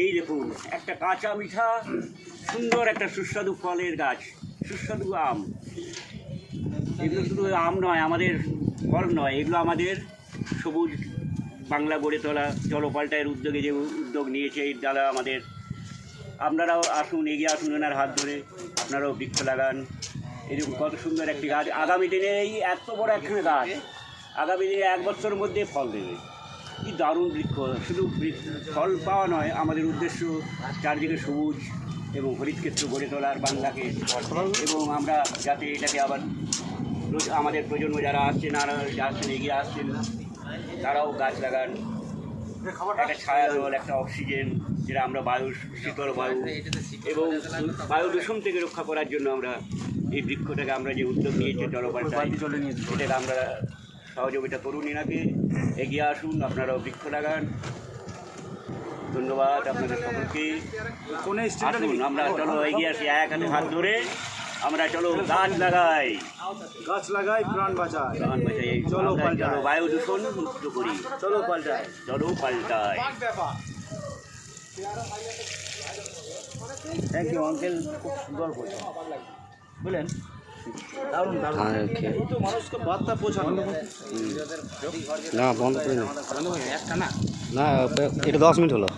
এই দেখুন, একটা কাঁচা মিঠা, সুন্দর একটা সুস্বাদু ফলের গাছ, সুস্বাদু আম। এগুলো শুধু আম নয়, আমাদের ফল নয়, এগুলো আমাদের সবুজ বাংলা গড়ে তোলা জলপাল্টায়ের উদ্যোগে যে উদ্যোগ নিয়েছে, এর দ্বারা আমাদের, আপনারাও আসুন, এগিয়ে আসুন ওনার হাত ধরে, আপনারাও বৃক্ষ লাগান। এরকম কত সুন্দর একটি গাছ। আগামী দিনে এই এত বড় একখানে গাছ, আগামী দিনে এক বছরের মধ্যে ফল দেবে। কি দারুণ বৃক্ষ। শুধু ফল পাওয়া নয় আমাদের উদ্দেশ্য চারদিকে সবুজ এবং হরিতক্ষেত্র গড়ে তোলার বাংলাকে। এবং আমরা যাতে এটাকে আবার আমাদের প্রজন্ম যারা আসছেন আর আসছেন এগিয়ে আসছেন তারাও গাছ লাগান। একটা ছায়া জল একটা অক্সিজেন যেটা আমরা বায়ু শীতল বায়ু এবং বায়ু দূষণ থেকে রক্ষা করার জন্য আমরা এই বৃক্ষটাকে আমরা যে উদ্যোগ নিয়েছি জলপাল্টায় এটাকে আমরা সহযোগিতা করুন এনাকে এগিয়ে আসুন আপনারাও বৃক্ষ লাগান। ধন্যবাদ আপনাদের সকলকে। আসুন আমরা চলো এগিয়ে আসি এক হাতে হাত ধরে। আমরা চলো গাছ লাগাই। গাছ লাগাই প্রাণ বাঁচায় গান বাজাই চলো পাল্টাই। চলো বায়ু দূষণ মুক্ত করি। চলো পাল্টায়। চলো পাল্টায়। থ্যাংক ইউ আঙ্কেল খুব সুন্দর বলছেন বুঝলেন? পৌঁছানো। না বন্ধ করি না না। এটা দশ মিনিট হলো।